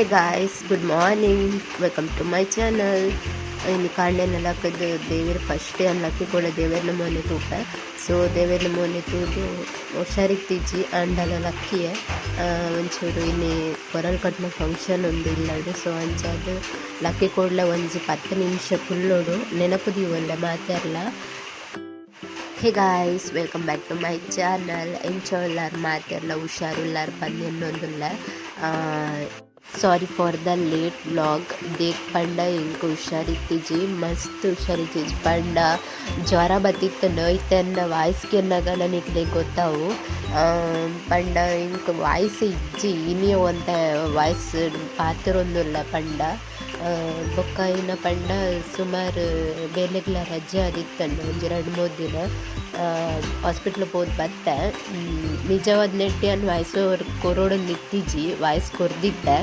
Hey guys good morning welcome to my channel ಇಲ್ಲಿ ನಲಕದ್ದು ದೇವರ ಫಸ್ಟ್ ಡೇ ಅನ್ಲಕ್ಕಿ ಕೂಡ ದೇವರ ಮನೆ ತೂಪ ಸೊ ದೇವರ ಮನೆ ತೂದು ಹುಷಾರಿತ್ತಿಜ್ಜಿ ಅಂಡಲ ಲಕ್ಕಿಯ ಒಂಚೂರು ಇಲ್ಲಿ ಕೊರಲ್ ಕಟ್ನ ಫಂಕ್ಷನ್ ಒಂದು ಇಲ್ಲಡು ಸೊ ಅಂಚಾದ ಲಕ್ಕಿ ಕೊಡ್ಲ ಒಂಜಿ ಪತ್ತು ನಿಮಿಷ ಫುಲ್ಲೋಡು ನೆನಪು ದೀವಲ್ಲ ಮಾತಾಡಲ್ಲ hey guys welcome back to my channel ಎಂಚೋಲ್ಲಾರು ಹುಷಾರು ಹುಷಾರುಲ್ಲಾರು ಬಂದು ಅನ್ನೊಂದುಲ್ಲ sorry for the late blog ದೇಕ್ ಪಂಡ ಹೆಂಗೆ ಹುಷಾರಿತ್ತಿಜಿ ಮಸ್ತ್ ಹುಷಾರಿತ್ತಿಜಿ ಪಂಡ ಜ್ವರ ಬತ್ತಿತ್ತು ನೋಯ್ತನ್ನ ವಾಯ್ಸ್ ಕೆನ್ನಾಗ ನನಗೆ ಗೊತ್ತಾವು. ಪಂಡ ಹಿಂಗೆ ವಾಯ್ಸ್ ಇಜ್ಜಿ, ಇನಿಯೋ ಅಂತ ವಾಯ್ಸ್ ಪಾತ್ರೊಂದುಲ್ಲ ಪಂಡ ಬೊಕ್ಕ ಇನ್ನ ಪಂಡ ಸುಮಾರು ಬೇಲೆಗ್ಲ ರಜೆ ಆದಿತ್ತಂಡು ಒಂಜಿ ಎರಡು ಮೂರು ದಿನ. ಹಾಸ್ಪಿಟ್ಲ್ ಹೋದ್ ಬತ್ತೆ. ನಿಜವಾದ ನೆಟ್ಟಿಯನ್ ವಾಯ್ಸ್ ಕೊರೋಡು ನಿತ್ತಿಜಿ ವಾಯ್ಸ್ ಕೊರ್ದಿತ್ತೆ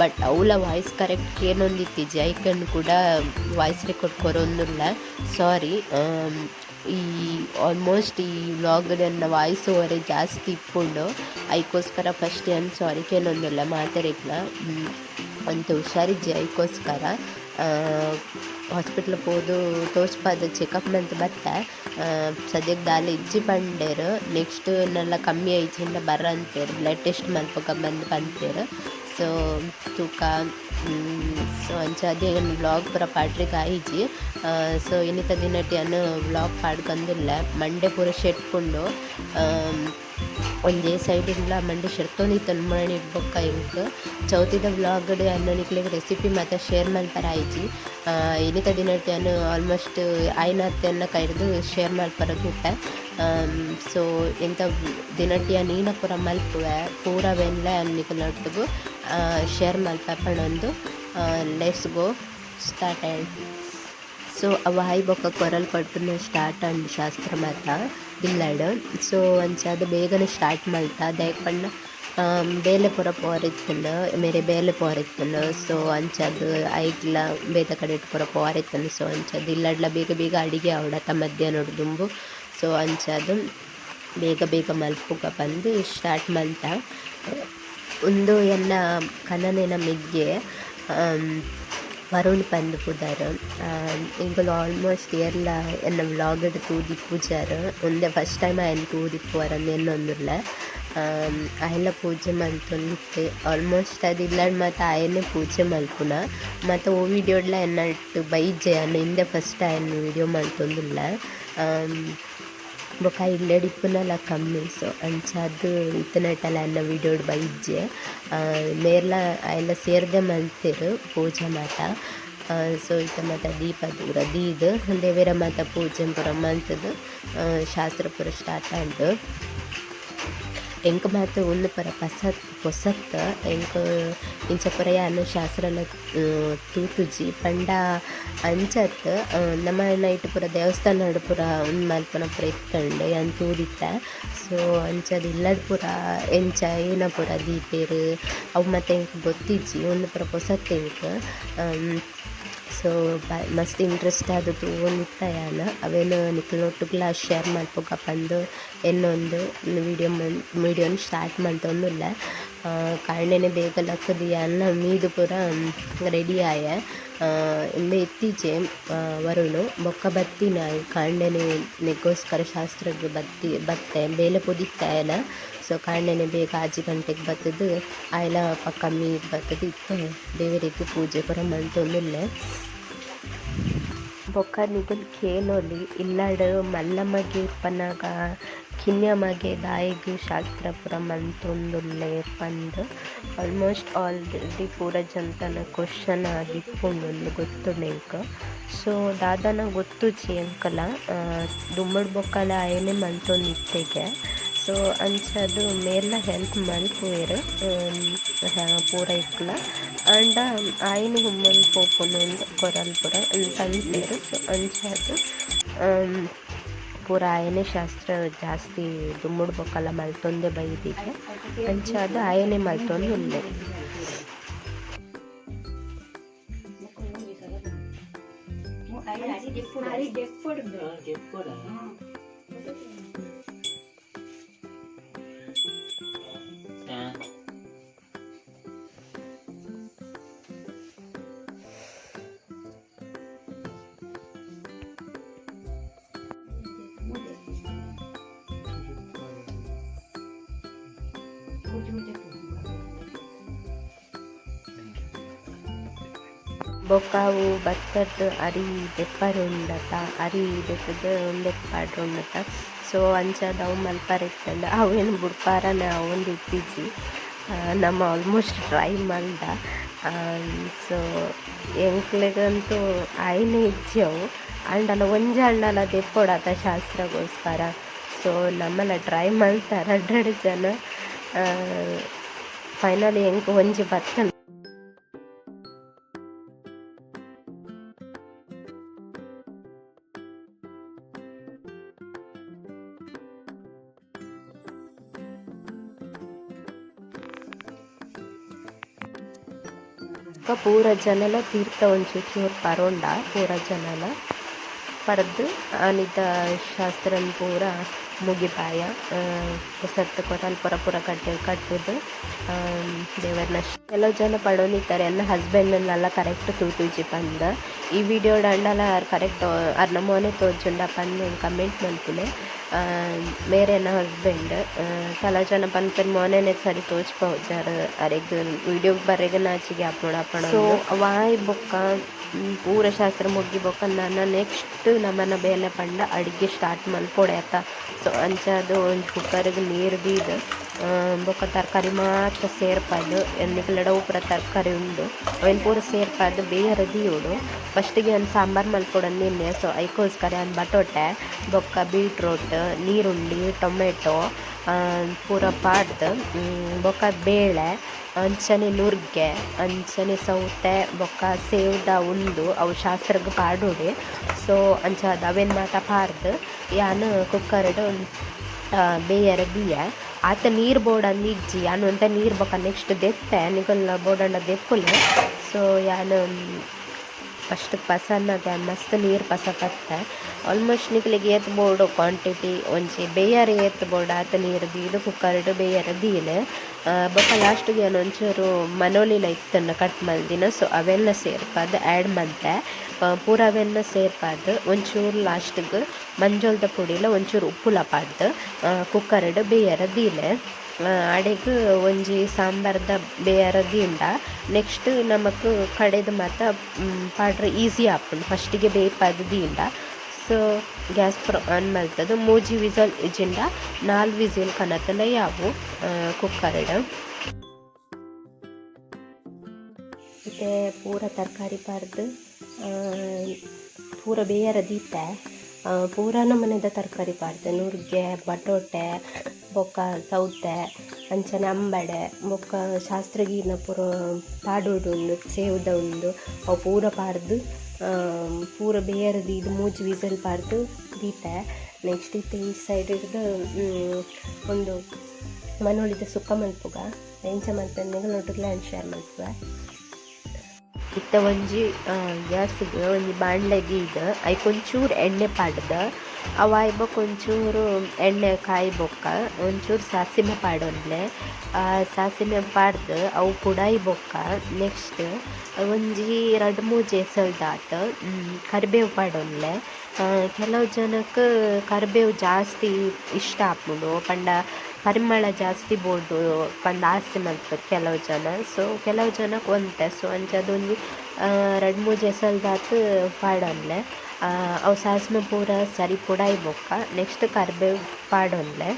ಬಟ್ ಅವಳ ವಾಯ್ಸ್ ಕರೆಕ್ಟ್ ಏನೊಂದಿತ್ತಿಜಿ ಐಕನ್ ಕೂಡ ವಾಯ್ಸ್ ರೆಕಾರ್ಡ್ ಕೊರೊಂದುಲ್ಲ. ಸಾರಿ ಈ ಆಲ್ಮೋಸ್ಟ್ ಈ ವ್ಲಾಗ್ ನನ್ನ ವಾಯ್ಸ್ ಓವರ್ ಜಾಸ್ತಿ ಇಪ್ಪುಂಡು. ಐಕೋಸ್ಕರ ಫಸ್ಟ್ ಏನು ಸಾರಿ ಕೇಳೊಂದಿಲ್ಲ ಮಾತಾಡಿಕ್ಲ ಅಂತ ಹುಷಾರಿಜ್ಜಿ ಐಕೋಸ್ಕರ ಹಾಸ್ಪಿಟ್ಲ್ ಹೋದು ಚೆಕಪ್ ಅಂತ ಬತ್ತೆ ಸದ್ಯಕ್ಕೆ ದಾಲಿ ಇಜ್ಜಿ ಬಂಡೇರು ನೆಕ್ಸ್ಟ್ ನೆಲ್ಲ ಕಮ್ಮಿ ಐಚಿಂದ ಬರ ಅಂತೇರು ಬ್ಲಡ್ ಟೆಸ್ಟ್ ಮಲ್ಪಕ ಬಂದು ಬಂತೇರು ಸೊ ತೂಕ ಸೊ ಅಂಚಾದೆ ವ್ಲಾಗ್ ಪೂರ ಪಾಡ್ರಿಗೆ ಆಯಿಜಿ. ಸೊ ಇನ್ನಿತ ದಿನಟಿ ಅನ್ನು ವ್ಲಾಗ್ ಪಾಡ್ಕಂದಿಲ್ಲ. ಮಂಡೆ ಪೂರ ಶೆಟ್ಕೊಂಡು ಒಂದೇ ಮಂಡಿ ಮಂಡೆ ತಂದು ಮಾಡಿ ಇಡ್ಬೇಕು ಇಂಕ್ ಚೌತಿದ ವ್ಲಾಗ್ ಅನ್ನನಿಕ್ಲಿಗೆ ರೆಸಿಪಿ ಮಾತ್ರ ಶೇರ್ ಮಲ್ಪರ ಆಯ್ಜಿ ಇನ್ನಿತ ದಿನಟಿ ಅನ್ನು ಆಲ್ಮೋಸ್ಟ್ ಆಯ್ನ ಅತ್ತೆಯನ್ನ ಕೈದು ಶೇರ್ ಮಲ್ಪರ ಬಿಟ್ಟೆ ಸೊ ಎಂತ ದಿನಟಿಯ ನೀನ ಪೂರ ಮಲ್ಪುವೆ ಪೂರವೆಲ್ಲ ಅನ್ನಿಕ್ಲೊಟ್ಟಿಗೂ ಶೇರ್ ಮಲ್ಪಪ್ಪಣೊಂದು ಲೆಟ್ಸ್ ಗೋ ಸ್ಟಾರ್ಟ್ ಆಯ್ತು. ಸೊ ಅವ ಹೈ ಬೊಕ್ಕ ಕೊರಲ್ ಕೊಟ್ಟು ಸ್ಟಾರ್ಟ್ ಅಂಡ್ ಶಾಸ್ತ್ರ ಮಾತ ಇಲ್ಲಡು ಸೊ ಅದು ಬೇಗನೆ ಸ್ಟಾರ್ಟ್ ಮಾಡ್ತಾ ದಾಯಪಣ್ಣ ಬೇಲೆ ಪೂರ ಪೋರಿತ್ತನು ಮೇರೆ ಬೇಲೆ ಪೋರಿತ್ತನು ಸೊ ಅಂಚದು ಐಗ್ಲ ಬೇತ ಕಡೆ ಪೂರ ಪೋರಿತ್ತನು ಸೊ ಅಂಚದು ಇಲ್ಲಡ್ಲ ಬೇಗ ಬೇಗ ಅಡಿಗೆ ಅವಡತ ಮಧ್ಯಾಹ್ನ ದುಂಬು. ಸೊ ಅಂಚದು ಬೇಗ ಬೇಗ ಮಲ್ಪುಗ ಬಂದು ಸ್ಟಾರ್ಟ್ ಮಲ್ತ ಒಂದು ಎನ್ನ ಕನನೆ ಮಿಗ್ಗೆ ವರುಣ್ ಪಂದ್ ಪುದರ್ ಇಂಕುಲು ಆಲ್ಮೋಸ್ಟ್ ಏರ್ಲ ಎನ್ನ ವ್ಲಾಗ್ಡ್ ತೂದಿ ಪೂಜಾರ್. ಒಂದೇ ಫಸ್ಟ್ ಟೈಮ್ ಆಯನ ತೂದಿ ಪೋರನ್ ಎನ್ನೊಂದುಲ್ಲ ಆಯೆಲ್ಲ ಪೂಜೆ ಮಲ್ತೊಂದಿತ್ತೆ ಆಲ್ಮೋಸ್ಟ್ ಅದು ಇಲ್ಲಡ್ ಮತ್ತು ಆಯನೇ ಪೂಜೆ ಮಲ್ಪುನ ಮತ್ತು ಓ ವಿಡಿಯೋಡ್ಲ ಎನ್ನಟ್ಟು ಬೈಜೆ ಅನ್ನ ಹಿಂದೆ ಫಸ್ಟ್ ಆಯನ ವಿಡಿಯೋ ಮಲ್ತೊಂದುಲ್ಲ ಬೊಕ ಇಲ್ಲಡಿಪ್ಪುನಲ ಕಮ್ಮಿ. ಸೊ ಅಂಚಾದ್ ಇತ್ತನಟಲ ಅನ್ನ ವಿಡಿಯೋಡ್ ಬೈಜೆ ಮೇರ್ಲ ಎಲ್ಲ ಸೇರ್ದೆ ಮಲ್ತೆರ್ ಪೂಜೆ ಮಾತ ಸೊ ಇತ ಮಾತ ದೀಪ ದೂರ ದೀದ್. ದೇವೇರ ಮಾತ ಪೂಜೆ ಪೂರ ಮಲ್ತದ್. ಶಾಸ್ತ್ರ ಪೂರ ಸ್ಟಾರ್ಟ್ ಆಂಡ್ ಎಂಕ್ ಮಾತ ಉಂದು ಪರ ಪಸತ್ ಪೊಸತ್ ಎಂಕ್ ಇಂಚ ಪುರ ಯಾನ್ ತೂತುಜಿ, ಪಂಡ, ಅಂಚತ್ ನಮ್ಮ ನೈಟ್ ಪೂರ ದೇವಸ್ಥಾನಡ್ ಪೂರ ಉಂದು ಮಲ್ಪನ ಪೂರ ಇತ್ತಂಡು ಯಾನ್ ತೂದಿತ್ತ ಸೊ ಅಂಚದ ಇಲ್ಲದ ಪೂರ ಎಂಚ ಏನ ಪೂರ ದೀಪೇರು, ಅವು ಮತ್ತೆ ಎಂಕ್ ಗೊತ್ತಿಜ್ಜಿ ಉಂದು ಪೂರ ಪೊಸತ್ ಎಂಕ್ ಸೊ, ಬ, ಮಸ್ತ್ ಇಂಟ್ರೆಸ್ಟ್ ಆದ್ ತೂವೊಂದಿತ್ತ ಯಾನ ಅವೇನು ನಿಕ್ಲೊಟ್ಟುಗ್ಲ ಶೇರ್ ಮಲ್ಪುಗ ಪಂದ್ ಎನ್ನೊಂದು ವೀಡಿಯೋ ಮನ್ ಸ್ಟಾರ್ಟ್ ಸ್ಟಾರ್ಟ್ ಇಲ್ಲ ಕಾಂಡೆನೆ ಬೇಗ ಲಕ್ಕದು ಯಾನ ಮೀದು ಪೂರ ರೆಡಿ ಆಯ. ಇಂದ ಇತ್ತೀಚೆ ವರುಣು ಬೊಕ್ಕ ಬತ್ತಿನ ಕಾಂಡನೆ ನೆಗೋಸ್ಕರ ಶಾಸ್ತ್ರಕ್ಕೆ ಬತ್ತಿ, ಬತ್ತೆ, ಬೇಲೆ ಪುದಿತ್ತಾಯನ ಸೊ ಕಾಂಡನೆ ಬೇಗ ಆಜಿ ಗಂಟೆಗೆ ಬತ್ತದು ಆಯ್ಲ ಪಕ್ಕ ಮೀದು ಬತ್ತದು ಇತ್ತೆ. ದೇವರಿಗೆ ಪೂಜೆ ಪೂರ ಮಲ್ತೊಂದುಲ್ಲೆ ಬೊಕ್ಕ ನಿಗಲ್ ಇಲ್ಲಾಡ್ ಇಲ್ಲಡ್ ಮಲ್ಲಮ್ಮಗೆ ಇಪ್ಪನಾಗ ಕಿನ್ಯಮಗೆ ದಾಯಿಗ್ ಶಾಸ್ತ್ರ ಪೂರ ಮಂತೊಂದುಲ್ಲೆರ್ ಪಂದ್ ಆಲ್ಮೋಸ್ಟ್ ಆಲ್ ದಿ ಪೂರ ಜನತನ ಕ್ವಶನ್ ಗೊತ್ತು ಎಂಕ್ ಸೊ ದಾದಾನ ಗೊತ್ತುಜಿ ಅಂಕಲ ದುಮ್ಮಡ್ ಬೊಕ್ಕಲ ಆಯನೆ ಮಲ್ತೊಂದಿತ್ತೆಗೆ ಸೊ ಅಂಚದು ಮೇಲ ಹೆಲ್ಪ್ ಮಲ್ಪುವೆರ್ ಪೂರ ಇಕ್ಕಲ ಆಂಡ ಆಯ್ನ ಹುಮ್ಮನ್ ಪೋಪುನೊಂದು ಕೊರಲ್ ಪೂರ ತಂದೆರ್ ಸೊ ಅಂಚದು ಪೂರ ಆಯನೆ ಶಾಸ್ತ್ರ ಜಾಸ್ತಿ ದುಮ್ಮುಡ್ ಬೊಕ್ಕಲ ಮಲ್ತೊಂದೆ ಬೈದಿಗೆ ಅದು ಆಯನೆ ಮಲ್ತೊಂದು ಬೊಕ್ಕಾವು ಭತ್ತದ ಅರಿ ದೆಪ್ಪರುಂಡತ ಅರಿ ದೆಪ್ಪದ ಉಂಡತ ಸೊ ಅಂಚಾದ ಅವು ಮಲ್ಪರಿತ್ತಂಡ ಅವೇನು ಬುಡ್ಪಾರನೆ ಅವೊಂದು ಇತ್ತಿಜ್ಜಿ ಆ, ನಮ್ಮ ಆಲ್ಮೋಸ್ಟ್ ಟ್ರೈ ಮಲ್ದ. ಸೊ ಎಂಕ್ಲೆಗಂತೂ ಆಯ್ನೆ ಇಜ್ಜವು. ಅಂಡಲ ಒಂಜಿ ಹಣ್ಣಲ ದೆಪ್ಪೊಡತ ಶಾಸ್ತ್ರಗೋಸ್ಕರ. ಸೊ ನಮ್ಮಲ್ಲ ಟ್ರೈ ಮಲ್ತಾರ ಹಂಡ್ರೆಡ್ ಜನ. ಫೈನಲಿ ಎಂಕ್ ಒಂಜಿ ಬತ್ತ ಪೂರ ಜನಲ ತೀರ್ಥ ಒಂಜಿ ಚೂರು ಪರೋಂಡ, ಪೂರ ಜನಲ ಪರ್ದು ಅನಿತ ಶಾಸ್ತ್ರನ್ ಪೂರ ಮುಗಿಪಾಯ ಸತ್ತು ಪೂರ ಪುರ ಕಟ್ಟಿ ಕಟ್ಟುದು. ದೇವರನ್ನ ಕೆಲವು ಜನ ಪಡೋನಿದ್ದಾರೆ ಎಲ್ಲ ಹಸ್ಬೆಂಡ್ನೆಲ್ಲ ಕರೆಕ್ಟ್ ತೂತುಜಿ ಪಂದ ಈ ವಿಡಿಯೋ ದಂಡಲ ಕರೆಕ್ಟ್ ಅರ್ನ ಮೋನೆ ತೋಜುಂಡ ಪಂದ್ ಕಮೆಂಟ್ ಮಂತಿನೆ ಬೇರೆ ನನ್ನ ಹಸ್ಬೆಂಡ್ ಕೆಲವು ಜನ ಪನ್ಪನ್ ಮೋನೆನೆ ಸರಿ ತೋಚ್ಪೋಜಾರ ಅರೆಗ್ ವಿಡಿಯೋ ಬರೆಗ ನಾಚಿಗೆ ಅಪ್ಪಣ ಅಪ್ಪಣ ಸೊ ವಾಯ್ ಬೊಕ್ಕ ಪೂರ ಶಾಸ್ತ್ರ ಮುಗಿ ಬೊಕ್ಕ ನೆಕ್ಸ್ಟ್ ನಮನ ಬೇಲೆ ಪಂಡ ಅಡಿಗೆ ಸ್ಟಾರ್ಟ್ ಮಲ್ಪೊಡೆ ಆತ ಸೊ ಅಂಚದು ಒಂದು ಕುಕ್ಕರ್ಗೆ ನೀರು ಬೀದು ಬೊಕ್ಕ ತರಕಾರಿ ಮಾತ್ರ ಸೇರ್ಪದು ಎಂದಿಕ್ಲೆಡ ಪೂರ ತರಕಾರಿ ಉಂಡು ಅವೆನ್ ಪೂರ ಸೇರ್ಪದು ಬೇರೆ ದೀವುಡು ಫಸ್ಟಿಗೆ ಒಂದು ಸಾಂಬಾರು ಮಲ್ಪೊಡು ನಿನ್ನೆ ಸೊ ಐಕೋಸ್ಕರ ಒಂದು ಬಟೋಟೆ ಬೊಕ್ಕ ಬೀಟ್ರೋಟ್ ನೀರುಳ್ಳಿ ಟೊಮೆಟೊ ಪೂರ ಪಾಡ್ದು ಬೊಕ ಬೊಕ್ಕ ಬೇಳೆ ಅಂಚನೆ ನುರ್ಗೆ ಅಂಚನೆ ಸೌತೆ ಬೊಕ್ಕ ಸೇವ್ದ ಉಂಡು ಅವು ಶಾಸ್ತ್ರಗ್ ಪಾಡೋಡೆ ಸೊ ಅಂಚಾದ ಅವೆನ್ ಮಾತ ಪಾರ್ದ್ ಯಾನ್ ಕುಕ್ಕರ್ಡು ಬೇಯರ ಬಿಯ ಆತ ನೀರು ಬೋಡಂದು ಇಜ್ಜಿ, ಯಾನು ಅಂತ ನೀರು ಬೊಕ ನೆಕ್ಸ್ಟ್ ದೆಪ್ಪೆ ನಿಗಲ್ಲ ಬೋಡಂಡ ದೆಪ್ಪುಲೆ ಸೊ ಯಾನ್ ಫಸ್ಟ್ ಪಸನ್ನದ ಮಸ್ತ್ ನೀರು ಪಸ ಪತ್ತೆ. ಆಲ್ಮೋಸ್ಟ್ ನಿಕ್ಲಿಗೆ ಏತ್ ಬೋಡು ಕ್ವಾಂಟಿಟಿ ಒಂಚಿ ಬೇಯರ್ ಏತ್ ಬೋಡು ಆತ ನೀರು ದೀದು ಕುಕ್ಕರ್ಡ್ ಬೇಯರ್ ದೀಲೆ ಬೊಕ್ಕ ಲಾಸ್ಟ್ಗೆ ಒಂಚೂರು ಮನೋಲಿಲ ಇತ್ತನ್ನ ಕಟ್ ಮಲ್ದಿನ ಸೊ ಅವೆಲ್ಲ ಸೇರ್ಪಾದ್ ಆ್ಯಡ್ ಮಲ್ತೆ ಪೂರ ಅವೆಲ್ಲ ಸೇರ್ಪಾದ್, ಒಂಚೂರು ಲಾಸ್ಟ್ಗೆ ಮಂಜೋಲ್ದ ಪುಡಿಲ ಒಂಚೂರು ಉಪ್ಪುಲ ಪಾಡ್ದು ಕುಕ್ಕರ್ಡ್ ಬೇಯರೆ ದೀಲೆ ಅಡೆಗ್, ಒಂಜಿ ಸಾಂಬಾರ್ದ ಬೇಯರದಿ ಇಂಡ ನೆಕ್ಸ್ಟ್ ನಮಕ್ ಕಡೆದ ಮಾತ ಪಾಡ್ರೆ ಈಸಿ ಆಪುಂಡು ಫಸ್ಟಿಗೆ ಬೇಯ್ಪದು ದಿಂಡ ಸೊ ಗ್ಯಾಸ್ ಪ್ರ ಆನ್ ಮಲ್ತದು ಮೂಜಿ ವಿಸಲ್ ಇಜಿಂಡ, ನಾಲ್ ವಿಸಿಲ್ ಕನತನ ಯಾವು ಕುಕ್ಕರ್ಡ್ ಮತ್ತೆ ಪೂರ ತರಕಾರಿ ಪಾರ್ದು ಪೂರ ಬೇಯರ ದೀತೆ ಪೂರ ನಮ್ಮನೆದ ತರಕಾರಿ ಪಾಡ್ದೆ. ನುರ್ಗೆ, ಬಟೋಟೆ ಬೊಕ್ಕ ಸೌತೆ, ಅಂಚನೆ ಅಂಬಡೆ ಬೊಕ್ಕ ಶಾಸ್ತ್ರಗೀನ ಪೂರ ಪಾಡೋಡು ಉಂಡು ಸೇವ್ದ ಉಂಡು ಅವು ಪೂರ ಪಾಡ್ದು ಪೂರ ಬೇಯರ ಇದು ಮೂಜಿ ವಿಸಲ್ ಪಾಡ್ದು ದೀತೆ ನೆಕ್ಸ್ಟ್ ಇತ್ತೆ ಈ ಸೈಡ್ ಹಿಡ್ದು ಒಂದು ಮನೋಳಿದ ಸುಕ್ಕ ಮಲ್ಪುಗ ಎಂಚ ಮಲ್ತಂದಿಗೆ ನೋಡಿದ್ರೆ ಲ್ಯಾಂಡ್ ಶೇರ್ ಮಲ್ಪುಗ ಇತ್ತ ಒಂಜಿ ಗ್ಯಾಸ್, ಒಂಜಿ ಬಾಣ್ಲೆಗೆ ಇದು ಐಕೊಂಚೂರು ಎಣ್ಣೆ ಪಾಡ್ದ ಅವ ಇಬ್ಬಕ್ಕೆ ಒಂಚೂರು ಎಣ್ಣೆ ಕಾಯಿ ಬೊಕ್ಕ, ಒಂಚೂರು ಸಾಸಿಮೆ ಪಾಡೊಂದ್ಲೆ ಆ ಸಾಸಿಮೆ ಪಾಡ್ದು ಅವು ಪುಡಾಯಿ ಬೊಕ್ಕ, ನೆಕ್ಸ್ಟ್ ಒಂಜಿ ಎರಡು ಮೂರು ಜೇಸಲ್ದಾತ ಕರಿಬೇವು ಪಾಡೊಂದ್ಲೆ ಕೆಲವು ಜನಕ್ಕೆ ಕರಿಬೇವು ಜಾಸ್ತಿ ಇಷ್ಟ ಆಪುಂಡು ಪಂಡ ಪರಿಮಳ ಜಾಸ್ತಿ ಬೋಡು ಪಂಡ ಆಸೆ ಮಲ್ಪರು ಕೆಲವು ಜನ. ಸೊ ಕೆಲವು ಜನಕ್ಕೆ ಒಂತೆ ಸೊ ಅಂಚದೊಂದು ಎರಡು ಮೂರು ಜೆಸಲ್ದಾತು ಪಾಡೊನ್ಲೆ ಅವು ಸಾಸ್ಮೆ ಪೂರ, ಸರಿ ಪುಡಾಯಿ ಬೊಕ್ಕ ನೆಕ್ಸ್ಟ್ ಕರಿಬೇವು ಪಾಡೊಂದ್ಲೆ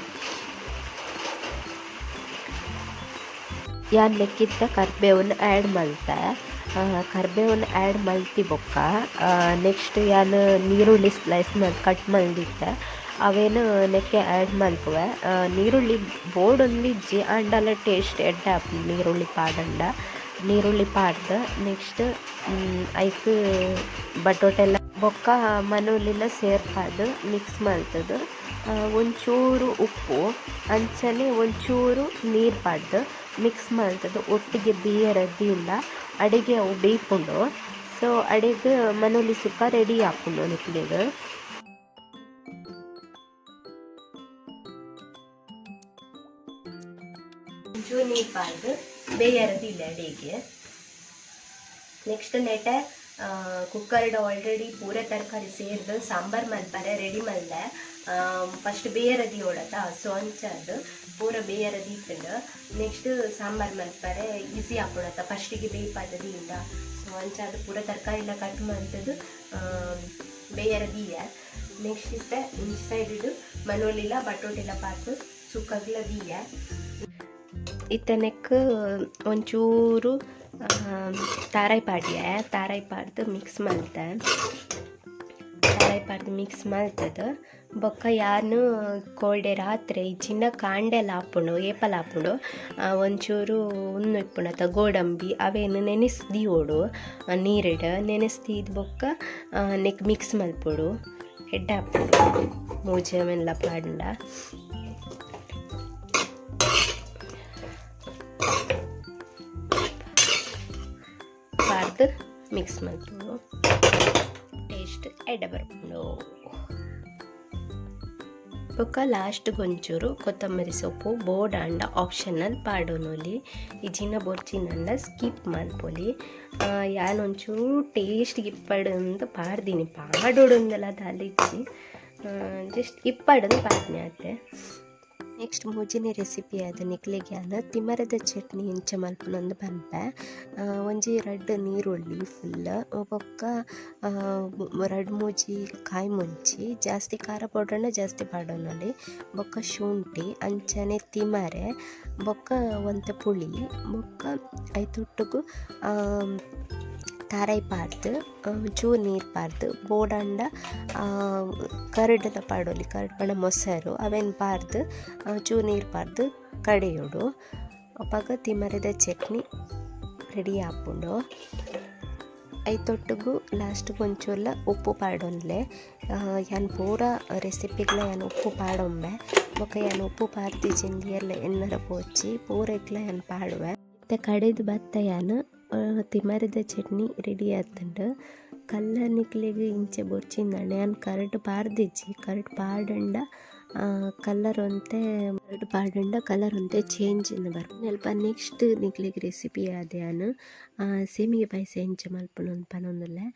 ಯಾನ್ ಲೆಕ್ಕಿತ್ತ ಕರ್ಬೇವನ್ನ ಆ್ಯಡ್ ಮಲ್ತೆ. ಕರ್ಬೇವನ್ನ ಆ್ಯಡ್ ಮಲ್ತಿ ಬೊಕ್ಕ ನೆಕ್ಸ್ಟ್ ಯಾನ್ ನೀರುಳ್ಳಿ ಸ್ಲೈಸ್ ಮಾಡಿ ಕಟ್ ಮಲ್ದಿತ್ತೆ ಅವೇನು ನೆಕ್ಕೆ ಆ್ಯಡ್ ಮಲ್ಪುವೆ ನೀರುಳ್ಳಿ ಬೋರ್ಡ್ ಒಂದಿಜ್ಜಿ ಆಂಡಲ ಟೇಸ್ಟ್ ಎಡ್ಡೆ ನೀರುಳ್ಳಿ ಪಾಡಂಡ. ನೀರುಳ್ಳಿ ಪಾಡ್ದ ನೆಕ್ಸ್ಟ್ ಐಕ್ ಬಟೋಟೆಲ್ಲ ಬೊಕ್ಕ ಮನೋಲಿನ ಸೇರ್ಪಾದು ಮಿಕ್ಸ್ ಮಲ್ತದು ಒಂಚೂರು ಉಪ್ಪು, ಅಂಚನೆ ಒಂಚೂರು ನೀರು ಪಾಡ್ದು ಮಿಕ್ಸ್ ಮಲ್ತದು ಒಟ್ಟಿಗೆ ಬೇಯರದಿಲ್ಲ ಅಡಿಗೆ ಅವು ಬೇಯ್ಪುಂಡು ಸೊ ಅಡಿಗೆ ಮನೋಲಿ ಸುಕ್ಕ ರೆಡಿ ಆಪುಂಡು ನಿಕ್ಲಿಗೆ ಒಂಚೂರು ಪಾಡ್ದು ಬೇಯರದಿಲ್ಲ ಅಡಿಗೆ. ನೆಕ್ಸ್ಟ್ ನೆಟೆ ಕುಕ್ಕರ್ಡ್ ಆಲ್ರೆಡಿ ಪೂರ ತರಕಾರಿ ಸೇರ್ದು, ಸಾಂಬಾರ್ ಮಲ್ಪರೆ ರೆಡಿ ಮಲ್ದೆ ಫಸ್ಟ್ ಬೇಯರದಿ ಓಡತ ಸೊ ಅಂಚದು ಪೂರ ಬೇಯರದಿ ಇತ್ತಂಡು ನೆಕ್ಸ್ಟ್ ಸಾಂಬಾರ್ ಮಲ್ಪರೆ ಈಸಿ ಹಾಕೊಳತ್ತ ಫಸ್ಟಿಗೆ ಬೇಯ್ಪಾದದಿಂದ ಸೊ ಅದು ಪೂರ ತರಕಾರಿ ಎಲ್ಲ ಕಟ್ ಮಾಡ್ತದ್ದು ಬೇಯರದಿಯ ನೆಕ್ಸ್ಟ್ ಇತ್ತ ಇಂಚ್ ಸೈಡ್ ಇದು ಮನೋಲಿಲ್ಲ ಬಟೋಟೆಲ್ಲ ಪಾತು ಸುಕ್ಕಗ್ಲ ಇತ್ತ ಇತ್ತನೆಕ್ ಒಂಚೂರು ತಾರಾಯಿ ಪಾಡ್ಯ ತಾರಾಯಿ ಪಾಡ್ದು ಮಿಕ್ಸ್ ಮಾಡ್ತೆ ತಾರಾಯಿ ಪಾಡ್ದು ಮಿಕ್ಸ್ ಮಾಡ್ತದ ಬೊಕ್ಕ ಯಾನು ಕೋಲ್ಡೆ ರಾತ್ರಿ, ಚಿನ್ನ ಕಾಂಡೆಲ್ಲ ಹಾಪುಂಡು ಏಪಲ್ ಹಾಪುಂಡು ಒಂಚೂರು ಉನ್ನು ಇಪ್ಪುಣತ ಗೋಡಂಬಿ ಅವೇನು ನೆನೆಸ್ದಿಯೋಡು ನೀರಿಡ. ನೆನೆಸ್ದಿದ್ ಬೊಕ್ಕ ನೆಕ್ ಮಿಕ್ಸ್ ಮಲ್ಪೊಡು ಹೆಡ್ಡ ಹಾಪುಂಡು ಮೂಜೆ ಅವೆಲ್ಲ ಮಿಕ್ಸ್ ಮಲ್ಪುಂಡು ಟೇಸ್ಟ್ ಎಡೆ ಬರ್ಕೊಂಡು. ಬೊಕ್ಕ ಲಾಸ್ಟ್ ಗೊಂಚೂರು ಕೊತ್ತಂಬರಿ ಸೊಪ್ಪು ಬೋರ್ಡ್ ಬೋಡಾಂಡ ಆಪ್ಷನಲ್ ಪಾಡೋನೊಲಿ ಇಜಿನ ಬೊರ್ಚಿನಂಡ ಸ್ಕಿಪ್ ಮಾಡ್ಬೋಲಿ ಯಾನೊಂಚೂರು ಟೇಸ್ಟ್ ಇಪ್ಪಡಂದು ಪಾಡ್ದೀನಿ. ಪಾಡೋಡೊಂದಲ್ಲ ದಾಲಿಚ್ಚಿ ಜಸ್ಟ್ ಇಪ್ಪಡಂದು ಪಾಡ್ನೆ ಆತೆ ನೆಕ್ಸ್ಟ್ ಮೂಜಿನೇ ರೆಸಿಪಿ ಅದು ನಿಕ್ಲಿಗೆ ಅನ್ನ ತಿಮರದ ಚಟ್ನಿ ಇಂಚ ಮಲ್ಪನೊಂದು ಬನ್ಪೆ ಒಂಜಿ ರಡ್ಡ್ ನೀರುಳ್ಳಿ ಫುಲ್ ಬೊಕ್ಕ ರಡ್ ಮೂಜಿ, ಕಾಯಿ ಮುಂಚಿ ಜಾಸ್ತಿ ಖಾರ ಪೌಡ್ರನ್ನ ಜಾಸ್ತಿ ಪಾಡೋನಲ್ಲಿ ಬೊಕ್ಕ ಶುಂಠಿ, ಅಂಚನೆ ತಿಮರೆ ಬೊಕ್ಕ ಒಂತೆ ಪುಳಿ ಬೊಕ್ಕ ಐತೊಟ್ಟುಗು ತಾರಾಯಿ ಪಾಡ್ದು ಚೂರು ನೀರ್ ಪಾಡ್ದು, ಬೋಡಂಡ ಕರ್ಡ್ನ ಪಾಡೊಲಿ ಕರ್ಡ್ ಪಂಡ ಮೊಸರು, ಅವೆನ್ ಪಾಡ್ದು ಜೂ ನೀರು ಪಾಡ್ದು ಕಡೆಯೋಡು ಅಪ್ಪಾಗ ತಿಮರದ ಚಟ್ನಿ ರೆಡಿ ಆಪುಂಡು ಐತೊಟ್ಟಿಗೂ ಲಾಸ್ಟ್ ಒಂಚೂರ್ಲ ಉಪ್ಪು ಪಾಡೊನ್ಲೆ ಯಾನ್ ಪೂರ ರೆಸಿಪಿಗ್ಲ ಯಾನ್ ಉಪ್ಪು ಪಾಡೊಂಬೆ ಬೊಕ ಯಾನ್ ಉಪ್ಪು ಪಾಡ್ದು ಚಿಂದಿಯಲ್ಲ ಎನ್ನರ ಪೋಚಿ ಪೂರ ಇಕ್ಲ ಯಾನ್ ಪಾಡುವೆ. ಮತ್ತೆ ಕಡೆದು ಯಾನ್ ತಿಮರದ ಚಟ್ನಿ ರೆಡಿ ಆತುಂಡು. ಕಲ್ಲ ನಿಕ್ಲಿಗೆ ಇಂಚೆ ಬೊರ್ಚಿಂದಣ್ಣ ಯಾನ್ ಕರೆಕ್ಟ್ ಪಾಡ್ದಿಜ್ಜಿ ಕರಟ್ ಪಾಡಂಡ ಕಲರ್ ಒಂತೆ ಕರೆಕ್ಟ್ ಪಾಡಂಡ ಕಲರ್ ಒಂತೆ ಚೇಂಜ್ ಬರ್ ಅಲ್ಪ ನೆಕ್ಸ್ಟ್ ನಿಕ್ಲೆಗ್ ರೆಸಿಪಿ ಆದೆ ಯಾನು ಸೇಮಿಗೆ ಪಾಯಸ ಇಂಚೆ ಮಲ್ಪುನೊಂದು ಪನೊಂದುಲ್ಲೆ.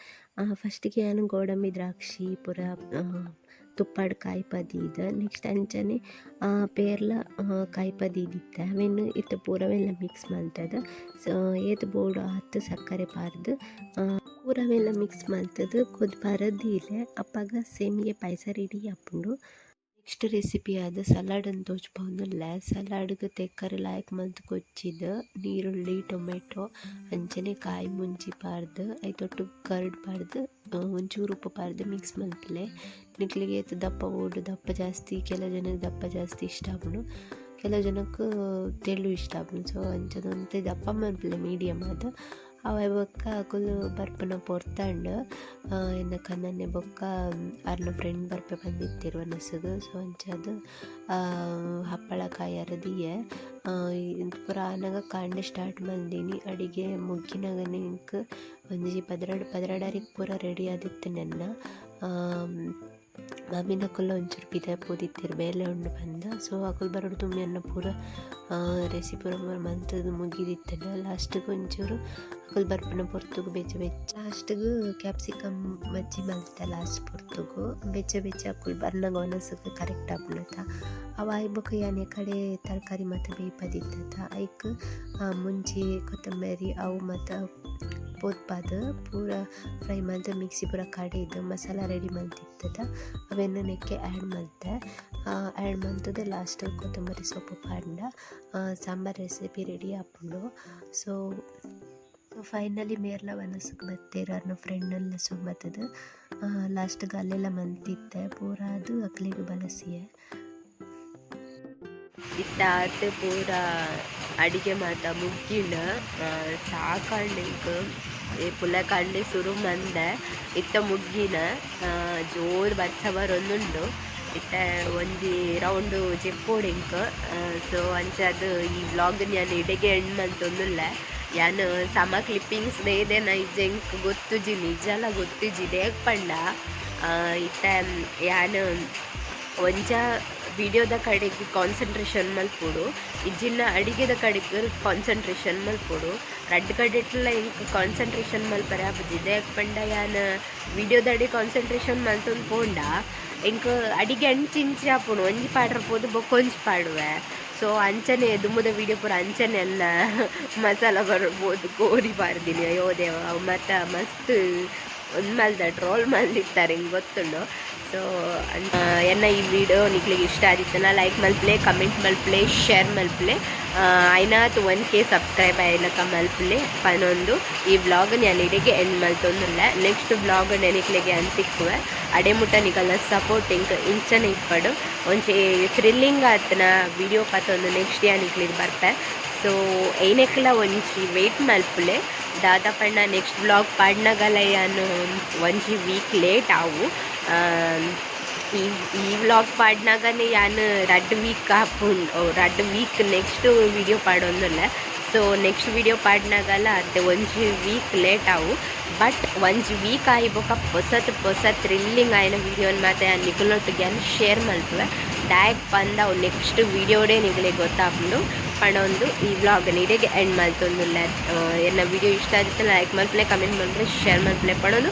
ಫಸ್ಟಿಗೆ ನಾನು ಗೋಡಂಬಿ ದ್ರಾಕ್ಷಿ ಪೂರ ತುಪ್ಪಾಡ್ ಕಾಯಿ ಪದೀದ್ ನೆಕ್ಸ್ಟ್ ಅಂಚನೆ ಪೇರ್ಲ ಕಾಯಿ ಕಾಯಿ ಪದೀದಿತ್ತೆ ಅವೆನ್ ಇತ್ತು ಪೂರವೆಲ್ಲ ಮಿಕ್ಸ್ ಮಲ್ತದ ಸೊ ಏತ್ ಬೋರ್ಡ್ ಹತ್ತು ಸಕ್ಕರೆ ಪಾರ್ದು. ಪೂರವೆಲ್ಲ ಮಿಕ್ಸ್ ಮಂತದ್. ಕುದ್ ಅಪ್ಪಗ ಅಪ್ಪಾಗ ಸೇಮಿಗೆ ಪಾಯಸ ರೆಡಿ ಆಪುಂಡು. ನೆಕ್ಸ್ಟ್ ರೆಸಿಪಿ ಆದ ಸಲಾಡ್ ಅಂತ ಸಲಾಡ್ ಸಲಾಡ್ಗೆ ತೆಕ್ಕರೆ ಲಾಯಕ್ ಮಂತ್ ಕೊಚ್ಚಿದ ನೀರುಳ್ಳಿ, ಟೊಮೆಟೊ, ಅಂಚನೆ, ಕಾಯಿ ಮುಂಚಿ ಪಾರ್ದು ಐತೊಟ್ಟು ಕರ್ಡ್ ಪಾರ್ದು ಒಂಚೂರು ಉಪ್ಪು ಪಾರ್ದು ಮಿಕ್ಸ್ ಮಾಡ್ತಲೆ ನಿಕ್ಲಿಗೆ ದಪ್ಪ ಓಡು, ದಪ್ಪ ಜಾಸ್ತಿ ಕೆಲ ಜನ ದಪ್ಪ ಜಾಸ್ತಿ ಇಷ್ಟ ಆಪುಂಡು ಕೆಲವು ಜನಕ್ಕೆ ತೆಳ್ಳು ಇಷ್ಟ ಆಪುಂಡು ಸೊ ಅಂಚದೊಂತೆ ದಪ್ಪ ಮಲ್ಪಲೆ ಮೀಡಿಯಮ್ ಆದ ಅವ ಬೊಕ್ಕ ಅಕುಲು ಬರ್ಪನ ಪೊರ್ತಂಡ್ ಎನ್ನ ಕನ್ನನೆ ಬೊಕ್ಕ ಅರ್ನ ಫ್ರೆಂಡ್ ಬರ್ಪೆ ಬಂದಿತ್ತಿರು ನಸುಗು, ಸೊ ಅಂಚದು ಹಪ್ಪಳ ಕಾಯಿ ಅರದಿಯೆ ಪೂರ ಆನಾಗ ಕಾಂಡೆ ಸ್ಟಾರ್ಟ್ ಮಲ್ದೀನಿ ಅಡಿಗೆ ಮುಗ್ಗಿನಾಗ ನಿಂಕ್ ಒಂಜಿ ಪದ್ರಡ್, ಪದ್ರಡರಿಗೆ ಪೂರ ರೆಡಿ ಆದಿತ್ತು ನನ್ನ ಕುಲ್ಲ ಒಂಚೂರು ಪಿದ ಪೋದಿತ್ತಿರು ಮೇಲೆ ಉಂಡು ಬಂದ. ಸೊ ಅಕುಲ್ ಬರೋಡು ತುಂಬಿ ಅನ್ನ ಪೂರ ರೆಸಿಪಿ ಪೂರ ಮಂತದ್ದು ಮುಗಿದಿತ್ತಲ್ಲ. ಲಾಸ್ಟಿಗೆ ಒಂಚೂರು ಅಕುಲ್ ಬರ್ಪನ ಪೊರ್ತುಗು ಬೆಚ್ಚ ಬೆಚ್ಚ. ಲಾಸ್ಟಿಗೂ ಕ್ಯಾಪ್ಸಿಕಮ್ ಮಜ್ಜಿ ಮಲ್ತ ಲಾಸ್ಟ್ ಪೊರ್ತುಗು. ಬೆಚ್ಚ ಬೆಚ್ಚ ಅಕುಲ್ ಬರ್ನಾಗ ಒನಸಕ್ಕೆ ಕರೆಕ್ಟ್ ಆಗ್ಬಿಡತ್ತ. ಅವ ಐಬೊಕ ಯಾನೆ ಕಡೆ ತರಕಾರಿ ಮತ್ತು ಬೇಯ್ಪದಿತ್ತ ಐಕ್ ಮುಂಚೆ ಕೊತ್ತಂಬರಿ, ಅವು ಮತ್ತು ಪೋತ್ಪಾದ ಪೂರ ಫ್ರೈ ಮಂತ್ ಮಿಕ್ಸಿ ಪೂರ ಕಡೆದು ಮಸಾಲ ರೆಡಿ ಮಲ್ತಿತ್ತದ ಅವೆನ್ನು ನೆಕ್ಕೆ ಆ್ಯಡ್ ಮಲ್ತೆ ಆ್ಯಡ್ ಮಲ್ತದೆ ಲಾಸ್ಟ್ ಕೊತ್ತಂಬರಿ ಸೊಪ್ಪು ಪಾಂಡ ಸಾಂಬಾರ್ ರೆಸಿಪಿ ರೆಡಿ ಆಪುಂಡು ಸೊ ಫೈನಲಿ ಮೇರ್ಲ ವನಸಕ್ಕೆ ಬತ್ತೇರು ಅನ್ನೋ ಸುಗ್ ಸುಮ್ಮತ್ತದು ಲಾಸ್ಟ್ಗೆ ಅಲ್ಲೆಲ್ಲ ಮಂತಿತ್ತೆ. ಪೂರ ಅದು ಅಕ್ಲಿಗೆ ಬಲಸಿಯೆ. ಇತ್ತ ಪೂರ. ಅಡಿಗೆ ಮಾತ ಮುಗ್ಗಿಂಡ ಇಂಕ್ ಈ ಪುಲಕಂಡಿ ಸುರು ಮಂದೆ ಇತ್ತ ಮುಗ್ಗಿನ ಜೋರು ಬಚ್ಚ ಬರೊಂದುಂಡು ಇತ್ತ ಒಂಜಿ ರೌಂಡು ಜೆಪ್ಪೋಡಿಂಕ್ ಸೊ ಅಂಚ ಅದು ಈ ವ್ಲಾಗ್ ನಾನು ಇಡೆಗೆ ಎಂಡ್ ಮಂತೊಂದುಲ್ಲ ಯಾನ್ ಸಮ ಕ್ಲಿಪ್ಪಿಂಗ್ಸ್ ದೇದೆ ನೈಜೆಂಕ್ ಗೊತ್ತುಜಿ ನಿಜಲ ಗೊತ್ತುಜಿ ದೇಗ್ ಪಂಡ. ಇತ್ತ ಯಾನು ಒಂಜ ವಿಡಿಯೋದ ಕಡೆಗೆ ಕಾನ್ಸಂಟ್ರೇಷನ್ ಮಲ್ಪುಡು ಇಜ್ಜಿನ ಅಡಿಗೆದ ಕಡೆಗೆ ಕಾನ್ಸಂಟ್ರೇಷನ್ ಮಲ್ಪುಡು ರಡ್ಡ್ ಕಡೆಟ್ಲ ಇಂಕ್ ಕಾನ್ಸಂಟ್ರೇಷನ್ ಮಲ್ಪರೆ ದೇಕ್ ಪಂಡ ಯಾನ್ ವಿಡಿಯೋದ ಅಡಿ ಕಾನ್ಸಂಟ್ರೇಷನ್ ಮಲ್ತೊಂದು ಪೋಂಡ. ಇಂಕ್ ಅಡಿಗೆ ಅಂಚಿಂಚಿ ಆಪುಂಡು ಒಂಜಿ ಪಾಡ್ರ ಪೋದು ಬೊಕ್ಕೊಂಜಿ ಪಾಡುವೆ. ಸೊ ಅಂಚನೆ ದುಮ್ಮದ ವಿಡಿಯೋ ಪೂರ ಅಂಚನೆ ಎಲ್ಲ ಮಸಾಲ ಬರ್ಬೋದು, ಕೋರಿ ಬಾರ್ದಿನಿ. ಅಯ್ಯೋ ದೇವ, ಮತ್ತು ಮಸ್ತ್ ಒಂದು ಮಲ್ದ ಟ್ರೋಲ್ ಮಲ್ದಿರ್ತಾರೆ ಹಿಂಗೆ ಗೊತ್ತುಂಡು. ಸೊ ಎನ್ನ ಈ ವಿಡಿಯೋ ನಿಕ್ಲಿಗೆ ಇಷ್ಟ ಆದಿತ್ತನ ಲೈಕ್ ಮಲ್ಪ್ಲೆ ಕಮೆಂಟ್ ಮಲ್ಪ್ಲೆ ಶೇರ್ ಮಲ್ಪ್ಲೆ. ಐನಾತ್ ಒನ್ ಕೆ ಸಬ್ಸ್ಕ್ರೈಬ್ ಆಯ್ಲಕ ಮಲ್ಪ್ಲೆ. ಪನೊಂದು, ಈ ವ್ಲಾಗ್ ನಾನು ಎಂಡ್ ಮಲ್ತೊಂದುಲ್ಲ. ನೆಕ್ಸ್ಟ್ ವ್ಲಾಗ್ ನೆನಿಕ್ಲೆಗೆ ಅಂತಿಕ್ಕುವೆ ಅಡೆ ಮುಟ್ಟ ನಿಕಲ್ನ ಸಪೋರ್ಟಿಂಗ್ ಇಂಚನೆ ಇಪ್ಪಡು. ಒಂಚೆ ಥ್ರಿಲ್ಲಿಂಗ್ ಆತನ ವಿಡಿಯೋ ಪತ್ತೊಂದು ನೆಕ್ಸ್ಟ್ ಯಾನಿಕ್ಲಿಗೆ ಬರ್ತೆ. ಸೊ ಏನೆಕ್ಲ ಒಂಚಿ ವೆಯ್ಟ್ ಮಲ್ಪುಲೆ. ದಾದಾಪಣ್ಣ ನೆಕ್ಸ್ಟ್ ಬ್ಲಾಗ್ ಅನ್ನೋ ಒಂಜಿ ವೀಕ್ ಲೇಟ್ ಆವು. ಈ ಈ ವ್ಲಾಗ್ ಪಾಡ್ನಾಗನೆ ಯಾನ್ ರಡ್ಡ್ ವೀಕ್ ಆಪುಂಡು ರಡ್ಡ್ ವೀಕ್ ನೆಕ್ಸ್ಟ್ ವಿಡಿಯೋ ಪಾಡೊಂದುಲ್ಲ. ಸೊ ನೆಕ್ಸ್ಟ್ ವಿಡಿಯೋ ಪಾಡ್ನಾಗಲ್ಲ, ಅದೇ ಒಂಜಿ ವೀಕ್ ಲೇಟ್ ಆವು. ಬಟ್ ಒಂಜಿ ವೀಕ್ ಆಯಿ ಬೊಕ ಪೊಸತ್ ಪೊಸ ಥ್ರಿಲ್ಲಿಂಗ್ ಆಯ್ನ ವಿಡಿಯೋನ್ ಮಾತೆ ನಿಕುಲೊಟ್ಟಿಗೆ ಶೇರ್ ಮಾಡ್ತೇವೆ ಡೈರೆಕ್ಟ್ ಬಂದ ಅವು ನೆಕ್ಸ್ಟ್ ವೀಡಿಯೋಡೇ ನಿಗಲೇ ಗೊತ್ತಾಗ್ಬಿಡು ಪಣೊಂದು ಈ ವ್ಲಾಗ್ ನೀರಿಗೆ ಎಂಡ್ ಮಲ್ತೊಂದುಲ್ಲ. ಎನ್ನ ವಿಡಿಯೋ ಇಷ್ಟ ಆಗಿತ್ತು ಲೈಕ್ ಮಾಡ್ಪ್ಲೆ ಕಮೆಂಟ್ ಮಾಡ್ಪ್ಲೆ ಶೇರ್ ಮಾಡ್ಪ್ಲೆ ಪಡೋದು.